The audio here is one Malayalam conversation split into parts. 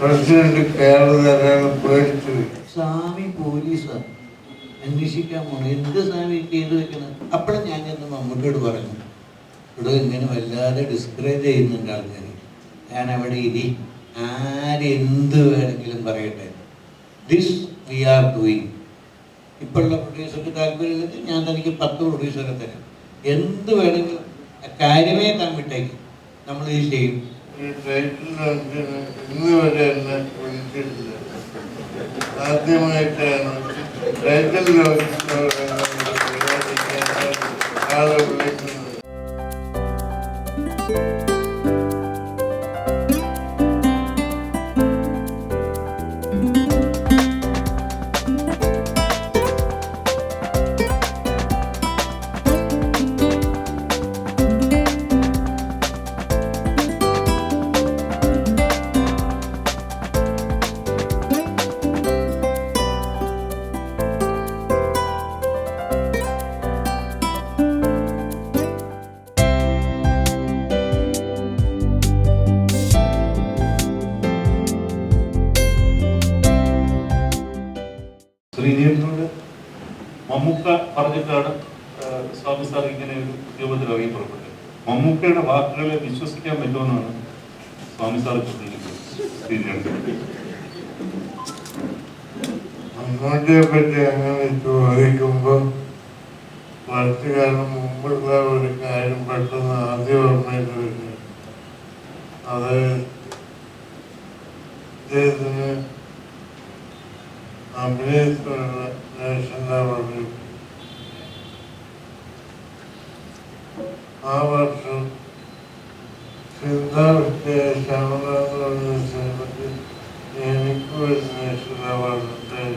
പ്രസിഡന്റ് കയറി പോയി. സ്വാമി പോലീസ്. അന്വേഷിക്കാൻ പോണു. എന്ത് സ്വാമി ചെയ്ത് വെക്കണം? അപ്പോഴും ഞാൻ ചെന്ന് മമ്മൂട്ടിയോട് പറഞ്ഞു. ഇവിടെ ഇങ്ങനെ വല്ലാതെ ഡിസ്കറേജ് ചെയ്യുന്നുണ്ട് ആൾക്കാർ ഞാൻ അവിടെ ഇനി ആരെന്ത് വേണമെങ്കിലും പറയട്ടെ. ദിസ് വി ആർ ഡൂയിങ് ഇപ്പോഴുള്ള പ്രൊഡ്യൂസർക്ക് താല്പര്യമില്ലെങ്കിൽ ഞാൻ തനിക്ക് പത്ത് പ്രൊഡ്യൂസറെ തരാം. എന്ത് വേണമെങ്കിലും കാര്യമേ താൻ വിട്ടേക്ക്. നമ്മൾ ഇത് ചെയ്യും. ആദ്യമായിട്ടാണ് ടൈറ്റിൽ മമ്മൂക്ക പറഞ്ഞിട്ടാണ് സ്വാമി സാർ ഇങ്ങനെ ഒരു രൂപത്തിൽ ഇറങ്ങി പുറപ്പെട്ടത് മമ്മൂക്കയുടെ വാക്കുകളെ വിശ്വസിക്കാൻ പറ്റുമെന്നാണ് സ്വാമി സാർ മമ്മൂട്ടിയെ പറ്റി അങ്ങനെ ചോദിക്കുമ്പോൾ കുറച്ചു കാലം മുമ്പുള്ള ഒരു കാര്യം പെട്ടെന്ന് ആദ്യം ഓർമ്മയിൽ വരും അത് അദ്ദേഹത്തിന് നാഷണൽ അവാർഡ് ആ വർഷം ചിന്താവിദ്യ ശ്യാമള എന്ന് പറഞ്ഞ സിനിമയ്ക്ക് എനിക്ക് ഒരു നാഷണൽ അവാർഡ് ഉണ്ടായി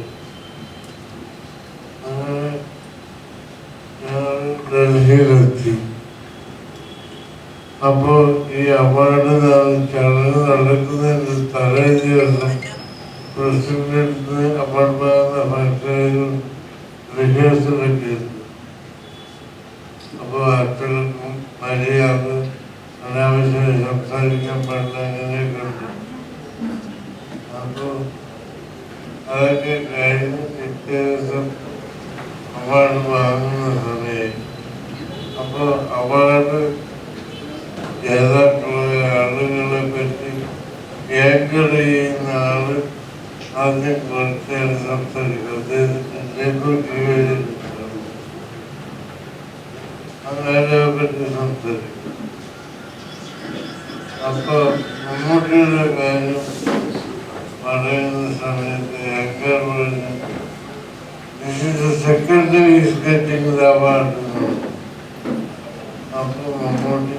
അങ്ങനെ ഞാൻ ഡൽഹിയിലെത്തി അപ്പോ ഈ അവാർഡ് പ്രസിഡന്റ് അവാർഡ് ഫംഗ്ഷനിൽ റിഹേഴ്സലൊക്കെ ഉണ്ട് അപ്പോൾ ആക്ടർക്കും മര്യാദ അനാവശ്യമായി സംസാരിക്കാൻ പാടില്ല അങ്ങനെയൊക്കെ ഉണ്ട് അപ്പോൾ അതൊക്കെ കഴിഞ്ഞ് പിറ്റേ ദിവസം അവാർഡ് വാങ്ങുന്ന സമയം. അപ്പോൾ അവാർഡ് ജേതാക്കളായ ആളുകളെ പറ്റി ഏങ്കർ ആൾ ആദ്യം കുറച്ചേരം സംസാരിക്കുന്നത് പറ്റി സംസാരിക്കും അപ്പൊ മമ്മൂട്ടിയുടെ കാര്യം പറയുന്ന സമയത്ത് ഏങ്കർ പറഞ്ഞു This is the secretary is getting the award. അപ്പൊ മമ്മൂട്ടി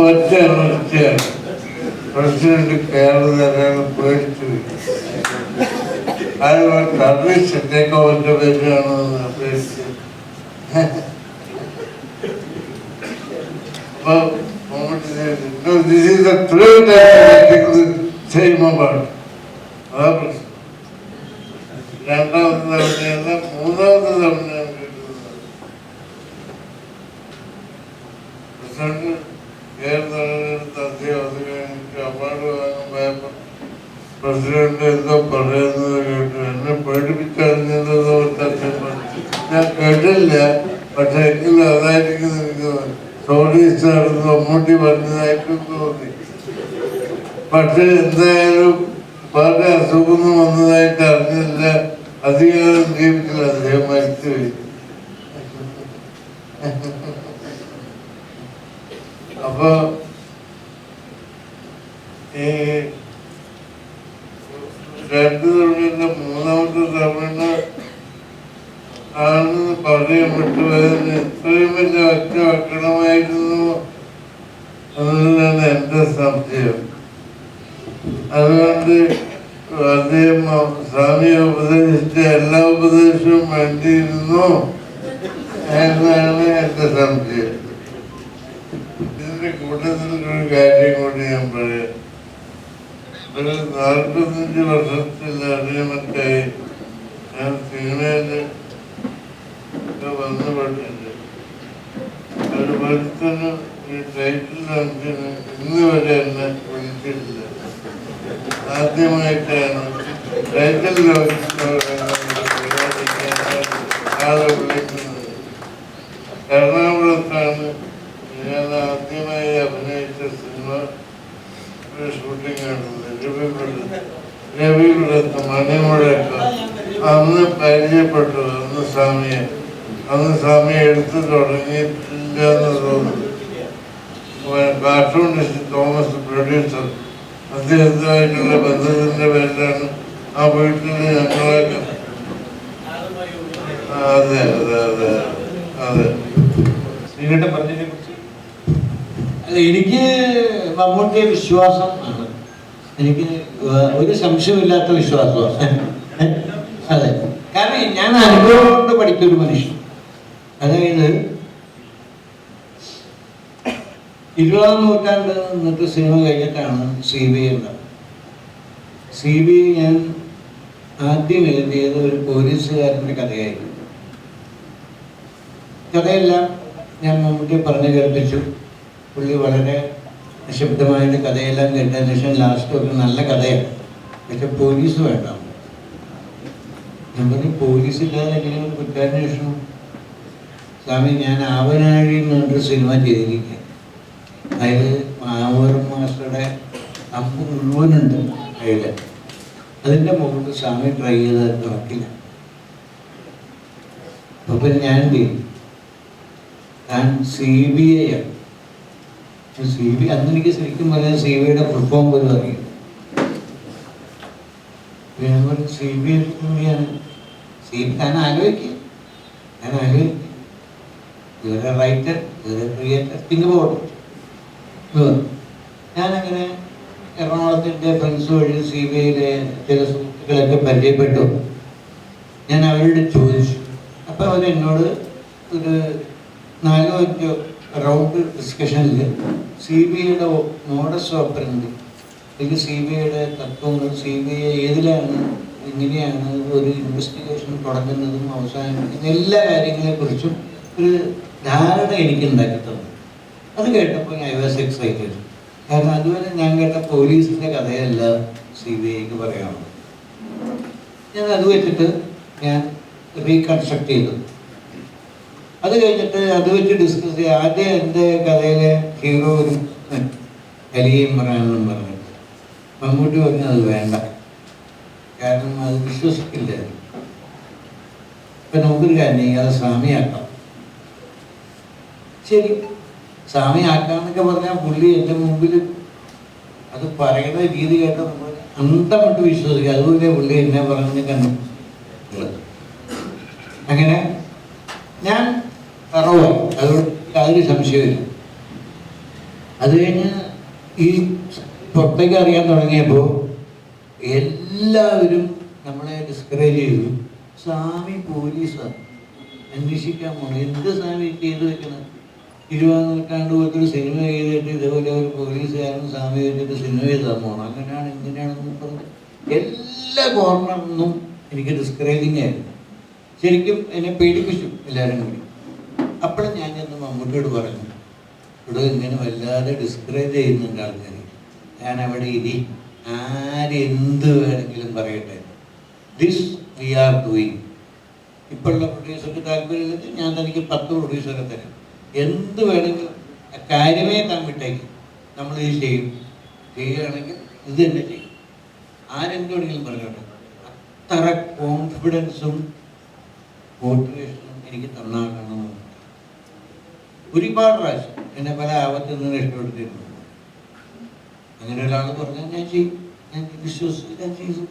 ഒറ്റ ഒറ്റ പ്രസിഡന്റ് കയറി തരാൻ പേടിച്ചു I want publish to take over the bedroom, please. well, no, this is a true time I think the same about. Well, president എന്തോ പറയുന്നത് കേട്ടു. എന്നെ പേടിപ്പിച്ചറിഞ്ഞതോ അദ്ദേഹം പറഞ്ഞു ഞാൻ കേട്ടില്ല. പക്ഷെ എങ്കിലും അതായിരിക്കും എനിക്ക് തോന്നി സോറി സാർ മമ്മൂട്ടി പറഞ്ഞതായിട്ടും തോന്നി. പക്ഷെ എന്തായാലും പാട്ട് അസുഖം വന്നതായിട്ട് അറിഞ്ഞില്ല. അധികാരം ജീവിച്ചില്ല. അദ്ദേഹം മരിച്ചുപോയി. ആണെന്ന് പറയപ്പെട്ടു അതിന് ഇത്രയും വലിയ ഒറ്റ വെക്കണമായിരുന്നു എന്നുള്ളതാണ് എന്റെ സംശയം. അതുകൊണ്ട് അദ്ദേഹം സ്വാമിയെ ഉപദേശിച്ച എല്ലാ ഉപദേശവും വേണ്ടിയിരുന്നു എന്നാണ് എന്റെ സംശയം. ഇതിന്റെ കൂട്ടത്തിൽ ഒരു കാര്യം കൂടി ഞാൻ പറയാം. ഒരു നാൽപ്പത്തഞ്ച് അറിയാമറ്റായി ഞാൻ സിനിമയിൽ വന്ന് പറഞ്ഞിട്ടുണ്ട് ഈ ടൈറ്റിൽ നമുക്കിന് ഇന്ന് വരെ എന്നെ വിളിച്ചിട്ടില്ല. ആദ്യമായിട്ടാണ് ടൈറ്റിൽ ആളെ വിളിക്കുന്നത്. എറണാകുളത്താണ് ഞാൻ ആദ്യമായി അഭിനയിച്ച സിനിമ ഷൂട്ടിംഗ് ആണുള്ളത്. രവിപുരത്ത് മണിമുഴക്കം. അന്ന് പരിചയപ്പെട്ടു അന്ന് സ്വാമിയെ. അന്ന് സ്വാമി എടുത്തു തുടങ്ങിയിട്ടില്ല തോന്നുന്നു. കാർട്ടൂണിസ്റ്റ് തോമസ് പ്രൊഡ്യൂസർ അദ്ദേഹത്തിനായിട്ടുള്ള ബന്ധത്തിന്റെ പേരിലാണ് ആ വീട്ടിൽ ഞങ്ങളൊക്കെ അതെ അതെ അതെ അതെ. എനിക്ക് മമ്മൂട്ടിയെ വിശ്വാസം ആണ്. എനിക്ക് ഒരു സംശയമില്ലാത്ത വിശ്വാസമാണ്. അതെ. കാരണം ഞാൻ അനുഭവം കൊണ്ട് പഠിച്ചൊരു മനുഷ്യൻ. അതായത് ഇരുപതാം നൂറ്റാണ്ട് നിന്നിട്ട് സിനിമ കഴിഞ്ഞിട്ടാണ് സി ബി ഐ ഉള്ളത്. സി ബി ഐ ഞാൻ ആദ്യം എഴുതിയത് ഒരു പോലീസുകാരന്റെ കഥയായിരുന്നു. കഥയെല്ലാം ഞാൻ മമ്മൂട്ടി പറഞ്ഞു കേൾപ്പിച്ചു. പുള്ളി വളരെ നിശബ്ദമായിട്ട് കഥയെല്ലാം കേട്ടതിന് ശേഷം ലാസ്റ്റ് ഒരു നല്ല കഥയാണ്. പക്ഷെ പോലീസ് വേണ്ട. പറഞ്ഞു പോലീസ് ഇല്ലാതെ എങ്ങനെ കുറ്റാന്വേഷണം? സ്വാമി ഞാൻ ആവനാഴി എന്ന് പറഞ്ഞൊരു സിനിമ ചെയ്തിരിക്കുക അതിൽ മാവൂർ മാസ്റ്ററുടെ അമ്പ് മുഴുവനുണ്ട് അതിൽ അതിന്റെ മുകളിൽ സ്വാമി ട്രൈ ചെയ്ത് നോക്കില്ല അപ്പൊ പിന്നെ ഞാൻ എന്ത് ചെയ്യും? ഞാൻ സി ബി ഐ ആണ്. സി ബി അന്ന് എനിക്ക് ശരിക്കും പറയാൻ സി ബി ഐയുടെ ഫുൾഫോം പോലും അറിയും ഞാൻ പറഞ്ഞു C B I C B ഞാൻ ആലോചിക്കും. ഞാൻ ആലോചിക്കും ഇവരെ റൈറ്റർ ഇവരെ ക്രിയേറ്റർ തിങ്ക് അബൌട്ട് ഞാനങ്ങനെ എറണാകുളത്തിന്റെ ഫ്രണ്ട്സ് വഴി സി ബി ഐയിലെ ചില സുഹൃത്തുക്കളൊക്കെ പരിചയപ്പെട്ടു. ഞാൻ അവരോട് ചോദിച്ചു. അപ്പോൾ അവരെന്നോട് ഒരു നാലോ അഞ്ചോ റൗണ്ട് ഡിസ്കഷനിൽ സി ബി ഐയുടെ മോഡസ് ഓപ്പറണ്ട് അല്ലെങ്കിൽ സി ബി ഐയുടെ തത്വങ്ങൾ സി ബി ഐ ഏതിലാണ് എങ്ങനെയാണ് ഒരു ഇൻവെസ്റ്റിഗേഷൻ തുടങ്ങുന്നതും അവസാനിക്കുന്നതും എല്ലാ കാര്യങ്ങളെക്കുറിച്ചും ഒരു ധാരണ എനിക്ക് ഉണ്ടാക്കി അത് കേട്ടപ്പോൾ ഐ വാസ് എക്സൈറ്റഡ് കാരണം അതുവരെ ഞാൻ കേട്ട പോലീസിന്റെ കഥയല്ല സി ബി ഐക്ക് ഞാൻ അത് വെച്ചിട്ട് ഞാൻ റീകൺസ്ട്രക്ട് ചെയ്തു. അത് കഴിഞ്ഞിട്ട് അത് വെച്ച് ഡിസ്കസ് ചെയ്യുക ആദ്യം എന്റെ കഥയിലെ ഹീറോ ഒരു കലിയും പറയാനെന്നും പറഞ്ഞു. മമ്മൂട്ടി പറഞ്ഞു അത് വേണ്ട. കാരണം അത് വിശ്വസിക്കില്ല ഇപ്പം നമുക്കൊരു കാര്യം അത് സ്വാമിയാക്കാം. ശരി സ്വാമി ആക്കാന്നൊക്കെ പറഞ്ഞാൽ പുള്ളി എന്റെ മുമ്പിൽ അത് പറയുന്ന രീതി കേട്ട നമ്മൾ അന്തമിട്ട് വിശ്വസിക്കുക അതുപോലെ പുള്ളി എന്നെ പറഞ്ഞ് കണ്ടു. അങ്ങനെ ഞാൻ തറവായി അതുകൊണ്ട് യാതൊരു സംശയമില്ല അത് കഴിഞ്ഞ് ഈ പുറത്തേക്ക് അറിയാൻ തുടങ്ങിയപ്പോൾ എല്ലാവരും നമ്മളെ ഡിസ്കറേജ് ചെയ്തു. സ്വാമി പോലീസാണ് അന്വേഷിക്കാൻ പോകണം എന്ത് സ്വാമി ചെയ്തു വെക്കണം? ഇരുപതാം നൂറ്റാണ്ട് ഒരു സിനിമ ചെയ്തിട്ട് ഇതേപോലെ ഒരു പോലീസുകാരൻ സ്വാമി വെച്ചിട്ട് സിനിമ ചെയ്താൽ പോകണം അങ്ങനെയാണ് ഇങ്ങനെയാണെന്ന് പറഞ്ഞു എല്ലാ കോർണറിൽ എനിക്ക് ഡിസ്കറേജിങ് ആയിരുന്നു. ശരിക്കും എന്നെ പേടിപ്പിച്ചു എല്ലാവരും കൂടി. അപ്പോഴും ഞാൻ ചെന്ന് മമ്മൂട്ടിയോട് പറഞ്ഞു ഇവിടെ ഇങ്ങനെ വല്ലാതെ ഡിസ്കറേജ് ചെയ്യുന്നുണ്ട് ആൾക്കാർ ഞാൻ അവിടെ ഇനി ആരെന്ത് വേണമെങ്കിലും പറയട്ടെ. ദിസ് വി ആർ ഡൂയിങ് ഇപ്പോഴുള്ള പ്രൊഡ്യൂസർക്ക് താല്പര്യമില്ലെങ്കിൽ ഞാൻ തനിക്ക് പത്ത് പ്രൊഡ്യൂസറെ തരാം. എന്ത് വേണമെങ്കിലും കാര്യമേ താൻ വിട്ടേക്ക്. നമ്മൾ ഇത് ചെയ്യും. ചെയ്യുകയാണെങ്കിൽ ഇത് തന്നെ ചെയ്യും. ആരെന്തോടെങ്കിലും പറഞ്ഞോട്ടെ. അത്ര കോൺഫിഡൻസും മോട്ടിവേഷനും എനിക്ക് തന്നാക്കണം ഒരുപാട് പ്രാവശ്യം എന്നെ പല ആപത്തിൽ നിന്ന് രക്ഷപ്പെടുത്തിയിട്ടുണ്ട്. അങ്ങനെ ഒരാൾ പറഞ്ഞാൽ ഞാൻ ചെയ്യും. ഞാൻ വിശ്വസിച്ച് ഞാൻ ചെയ്തു